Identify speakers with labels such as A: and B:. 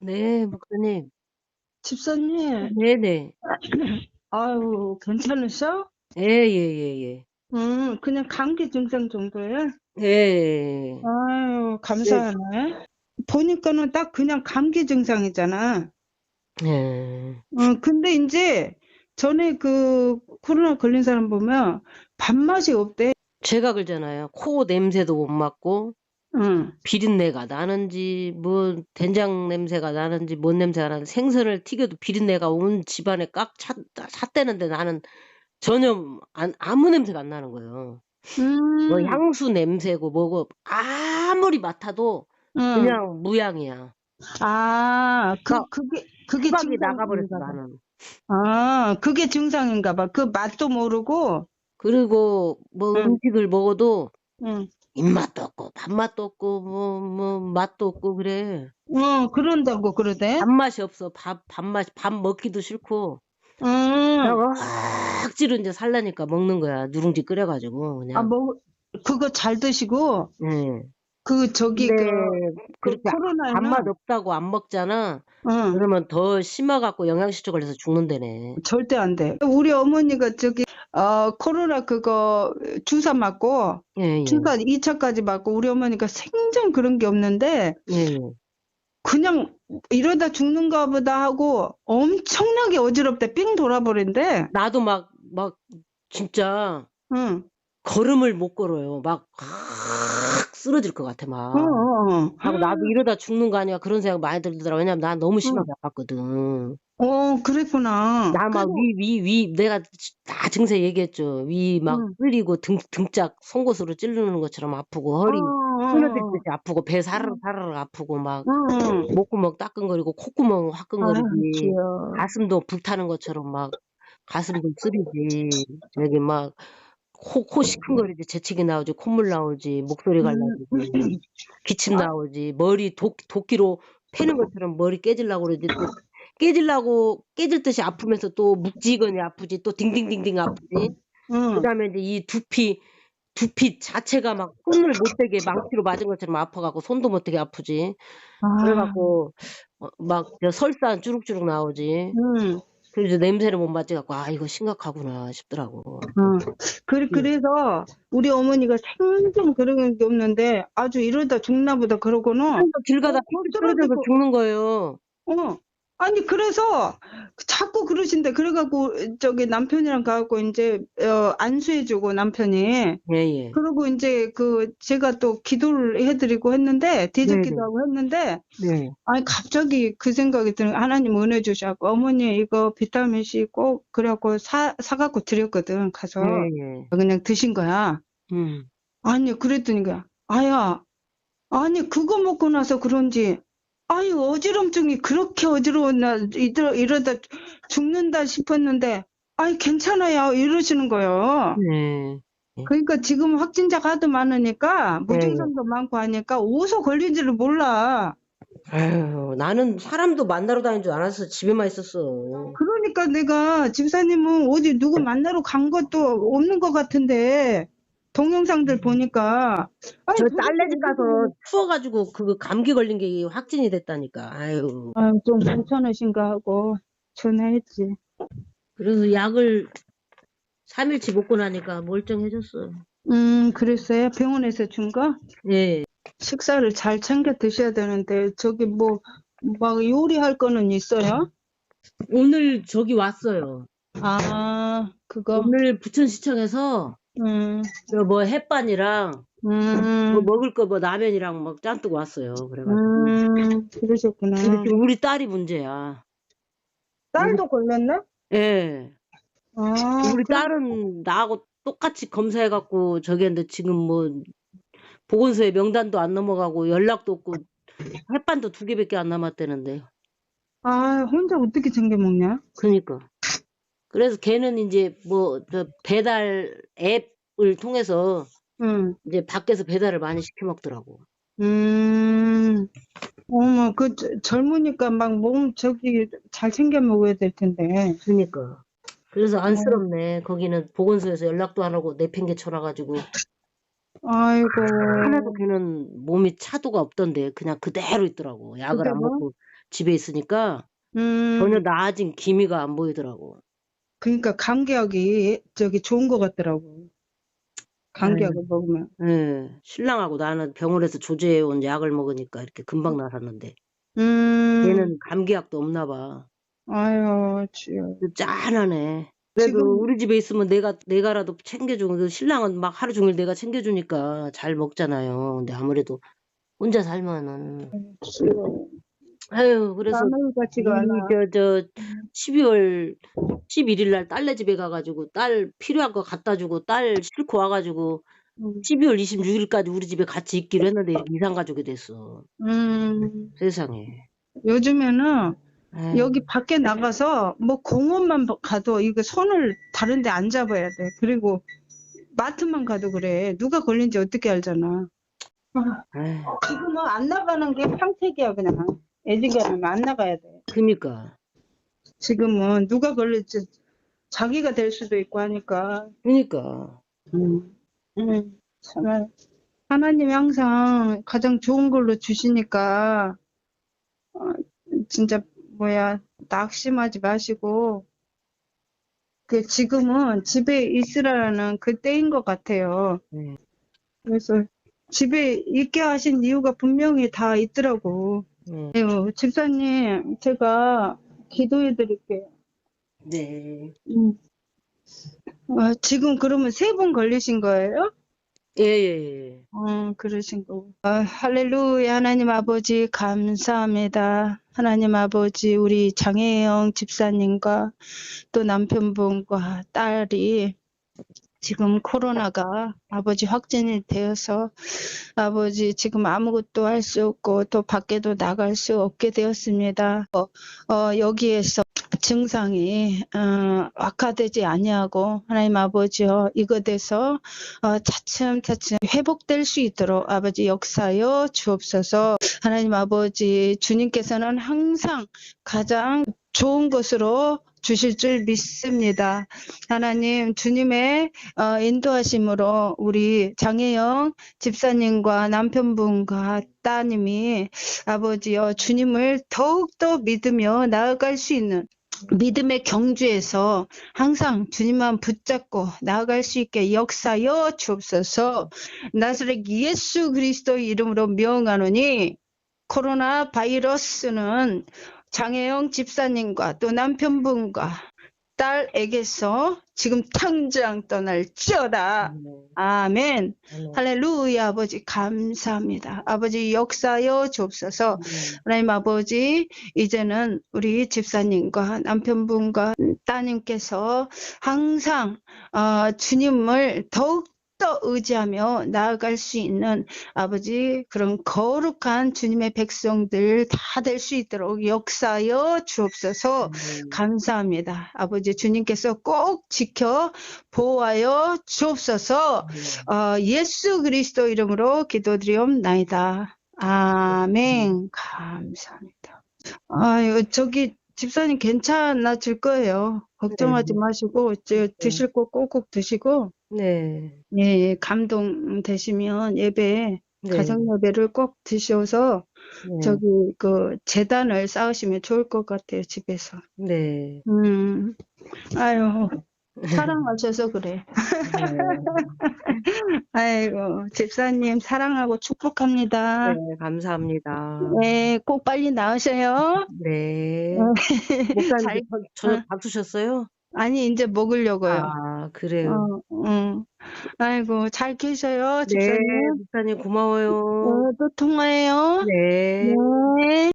A: 네, 목사님.
B: 집사님,
A: 네네.
B: 아유, 괜찮으셔?
A: 예, 예, 예, 예.
B: 음, 그냥 감기 증상 정도예요?
A: 예.
B: 아유, 감사하네. 보니까는 딱 그냥 감기 증상이잖아.
A: 예.
B: 어, 근데 이제 전에 그 코로나 걸린 사람 보면 밥맛이 없대.
A: 제가 그러잖아요. 코 냄새도 못 맡고,
B: 응.
A: 비린내가 나는지, 뭐, 된장 냄새가 나는지, 뭔 냄새가 나는지, 생선을 튀겨도 비린내가 온 집안에 꽉 차, 찼대는데 나는 전혀 안, 아무 냄새가 안 나는 거예요. 뭐
B: 음,
A: 향수 냄새고 뭐고, 아무리 맡아도
B: 응.
A: 그냥 무향이야.
B: 아, 그,
A: 막
B: 그게, 그게
A: 후각이 나가버렸어,
B: 증상인가 봐.
A: 나는.
B: 아, 그게 증상인가 봐. 그 맛도 모르고,
A: 그리고 뭐
B: 응,
A: 음식을 먹어도
B: 응.
A: 입맛도 밥맛도 없고 뭐 뭐 맛도 없고 그래.
B: 어, 그런다고 그러대.
A: 밥맛이 없어. 밥 밥맛 밥 먹기도 싫고.
B: 음,
A: 억지로 이제 살라니까 먹는 거야. 누룽지 끓여가지고
B: 아,
A: 그냥.
B: 뭐, 그거 잘 드시고,
A: 예.
B: 그, 저기,
A: 근데
B: 그, 그
A: 그렇게 밥맛 없다고 안 먹잖아.
B: 응,
A: 그러면 더 심어갖고 영양실조 걸려서 죽는다네.
B: 절대 안 돼. 우리 어머니가 저기, 어, 코로나 그거 주사 맞고,
A: 예, 예.
B: 주사 2차까지 맞고, 우리 어머니가 생전 그런 게 없는데,
A: 예, 예.
B: 그냥 이러다 죽는가 보다 하고, 엄청나게 어지럽대. 삥 돌아버린대.
A: 나도 막 막 진짜
B: 응,
A: 걸음을 못 걸어요. 막확 쓰러질 것 같아
B: 어,
A: 막.
B: 어, 어.
A: 하고 나도 이러다 죽는 거 아니야 그런 생각 많이 들더라. 왜냐면 난 너무 심하게 아팠거든.
B: 어, 그랬구나.
A: 나 막
B: 그리고,
A: 위, 위, 위, 내가 다 증세 얘기했죠. 위막
B: 응,
A: 끌리고 등, 등짝 송곳으로 찌르는 것처럼 아프고
B: 어,
A: 허리
B: 어,
A: 끊어지듯이 아프고 배
B: 어,
A: 사르르 사르르 아프고 막
B: 응, 응.
A: 목구멍 따끔거리고 콧구멍
B: 아,
A: 화끈거리지
B: 귀여워.
A: 가슴도 불타는 것처럼 막 가슴도 쓰리지 저기 막 코, 코 시큰거리지 재채기 나오지 콧물 나오지 목소리
B: 음,
A: 갈라지지 기침
B: 아,
A: 나오지 머리 도, 도끼로 패는 것처럼 머리 깨질라고 그러지 또 깨질라고 깨질 듯이 아프면서 또 묵직하니 아프지 또 딩딩딩딩 아프지.
B: 응.
A: 그다음에 이제 이 두피 두피 자체가 막 손을 못 대게 망치로 맞은 것처럼 아파갖고 손도 못 대게 아프지.
B: 아,
A: 그래갖고 어, 막저 설산 주룩주룩 나오지.
B: 응.
A: 그래서 냄새를 못 맡지 갖고 아 이거 심각하구나 싶더라고
B: 응. 그,
A: 음.
B: 그래서 우리 어머니가 생전 그런 게 없는데 아주 이러다 죽나 보다 그러고는
A: 길
B: 어,
A: 가다
B: 뭐
A: 삐뚤 떨어져서
B: 쓰러지고
A: 죽는 거예요
B: 어 아니 그래서 자꾸 그러신데 그래갖고 저기 남편이랑 가갖고 이제 어, 안수해주고 남편이.
A: 예예.
B: 그리고 이제 그 제가 또 기도를 해드리고 했는데 대적기도
A: 네네.
B: 하고 했는데
A: 네.
B: 아니 갑자기 그 생각이 드는 거야. 하나님 은혜 주셔갖고 어머니 이거 비타민 C 꼭 그래갖고 사 사갖고 드렸거든 가서.
A: 예예
B: 그냥 드신 거야.
A: 음.
B: 아니 그랬더니 거야. 아야 아니 그거 먹고 나서 그런지 아유 어지럼증이 그렇게 어지러웠나 이러, 이러다 죽는다 싶었는데 아니 괜찮아요. 이러시는 거예요.
A: 네.
B: 그러니까 지금 확진자가 하도 많으니까 무증상도 많고 하니까 어디서 걸린 지를 몰라.
A: 아유 나는 사람도 만나러 다니는 줄 알았어 집에만 있었어.
B: 그러니까 내가 집사님은 어디 누구 만나러 간 것도 없는 것 같은데 동영상들 보니까 아니
A: 저
B: 도대체
A: 딸내 집 가서 추워가지고 그 감기 걸린 게 확진이 됐다니까 아유
B: 아, 좀 괜찮으신가 하고 전화했지.
A: 그래서 약을 3일치 먹고 나니까 멀쩡해졌어
B: 음, 그랬어요? 병원에서 준 거?
A: 예
B: 식사를 잘 챙겨 드셔야 되는데 저기 뭐 막 요리할 거는 있어요?
A: 오늘 저기 왔어요
B: 아, 그거.
A: 오늘 부천시청에서
B: 음,
A: 그뭐 햇반이랑 뭐
B: 음,
A: 먹을 거 뭐 라면이랑 막 짠뜩 왔어요. 그래가지고.
B: 음,
A: 근데
B: 그러셨구나.
A: 지금 우리 딸이 문제야.
B: 딸도 걸렸네?
A: 예.
B: 아,
A: 우리 딸은 나하고 똑같이 검사해갖고 저기 했는데 지금 뭐 보건소에 명단도 안 넘어가고 연락도 없고 햇반도 두 개밖에 안 남았다는데.
B: 아, 혼자 어떻게 챙겨 먹냐?
A: 그니까. 그래서 걔는 이제 뭐 저 배달 앱을 통해서
B: 응,
A: 이제 밖에서 배달을 많이 시켜 먹더라고.
B: 음, 어머, 그 저- 젊으니까 막 몸 저기 잘 챙겨 먹어야 될 텐데.
A: 그니까. 그래서
B: 어,
A: 안쓰럽네. 거기는 보건소에서 연락도 안 하고 내팽개 쳐놔가지고.
B: 아이고,
A: 하나도 걔는 몸이 차도가 없던데 그냥 그대로 있더라고. 약을 안
B: 그대로?
A: 먹고 집에 있으니까
B: 음,
A: 전혀 나아진 기미가 안 보이더라고.
B: 그러니까 감기약이 저기 좋은 것 같더라고. 감기약을 먹으면.
A: 예. 신랑하고 나는 병원에서 조제해 온 약을 먹으니까 이렇게 금방 나았는데
B: 음,
A: 얘는 감기약도 없나 봐.
B: 아유, 주여.
A: 짠하네. 그래도
B: 지금-
A: 우리 집에 있으면 내가 내가라도 챙겨주고 그 신랑은 막 하루 종일 내가 챙겨주니까 잘 먹잖아요. 근데 아무래도 혼자 살면은
B: 주여.
A: 아유 그래서
B: 마늘 같지가 않아.
A: 저 저 12월 11일 날 딸네 집에 가가지고 딸 필요한 거 갖다 주고 딸 싣고 와가지고
B: 음,
A: 12월 26일까지 우리 집에 같이 있기로 했는데 이렇게 이상 가족이 됐어.
B: 음,
A: 세상에.
B: 요즘에는
A: 아유,
B: 여기 밖에 나가서 뭐 공원만 가도 이거 손을 다른 데 안 잡아야 돼. 그리고 마트만 가도 그래. 누가 걸린지 어떻게 알잖아.
A: 아유,
B: 지금은 안 나가는 게 평택이야, 그냥. 애지간하면 안 나가야 돼.
A: 그니까
B: 지금은 누가 걸릴지 자기가 될 수도 있고 하니까.
A: 그니까
B: 음, 음, 참, 하나님이 항상 가장 좋은 걸로 주시니까, 어, 진짜, 뭐야, 낙심하지 마시고, 그, 지금은 집에 있으라는 그 때인 것 같아요.
A: 네.
B: 그래서 집에 있게 하신 이유가 분명히 다 있더라고.
A: 네.
B: 아유, 집사님, 제가 기도해 드릴게요.
A: 네.
B: 음. 어, 지금 그러면 세 분 걸리신 거예요?
A: 예, 예, 예.
B: 어, 그러신 거고. 아, 할렐루야, 하나님 아버지, 감사합니다. 하나님 아버지, 우리 장혜영 집사님과 또 남편분과 딸이 지금 코로나가 아버지 확진이 되어서 아버지 지금 아무것도 할 수 없고 또 밖에도 나갈 수 없게 되었습니다. 어, 어, 여기에서 증상이 어, 악화되지 아니하고 하나님 아버지여 이것에서 어, 차츰 차츰 회복될 수 있도록 아버지 역사여 주옵소서 하나님 아버지 주님께서는 항상 가장 좋은 것으로 주실 줄 믿습니다. 하나님 주님의 어, 인도하심으로 우리 장혜영 집사님과 남편분과 따님이 아버지여 주님을 더욱더 믿으며 나아갈 수 있는 믿음의 경주에서 항상 주님만 붙잡고 나아갈 수 있게 역사여 주옵소서 나사렛 예수 그리스도 이름으로 명하노니 코로나 바이러스는 장혜영 집사님과 또 남편분과 딸에게서 지금 당장 떠날지어다. 아멘.
A: 아멘.
B: 할렐루야 아버지 감사합니다. 아버지 역사여 주옵소서. 하나님 아버지 이제는 우리 집사님과 남편분과 따님께서 항상 어, 주님을 더욱 더 의지하며 나아갈 수 있는 아버지 그런 거룩한 주님의 백성들 다 될 수 있도록 역사여 주옵소서. 감사합니다. 아버지 주님께서 꼭 지켜 보호하여 주옵소서. 어, 예수 그리스도 이름으로 기도드리옵나이다. 아멘. 감사합니다. 아유, 저기 집사님 괜찮아질 거예요. 걱정하지
A: 네.
B: 마시고 저 드실 거 꼭꼭 드시고
A: 네.
B: 예, 예, 감동 되시면 예배
A: 네.
B: 가정 예배를 꼭 드셔서
A: 네.
B: 저기 그 재단을 쌓으시면 좋을 것 같아요, 집에서.
A: 네.
B: 음, 아유, 사랑하셔서 그래.
A: 네.
B: 아이고, 집사님 사랑하고 축복합니다.
A: 네, 감사합니다.
B: 네, 꼭 빨리 나으셔요.
A: 네.
B: 잘-
A: 목사님 저- 저녁 밥 드셨어요?
B: 아니, 이제 먹으려고요.
A: 아, 그래요.
B: 어, 응. 아이고, 잘 계셔요,
A: 네,
B: 집사님.
A: 목사님 고마워요.
B: 어, 또 통화해요.
A: 네.
B: 네.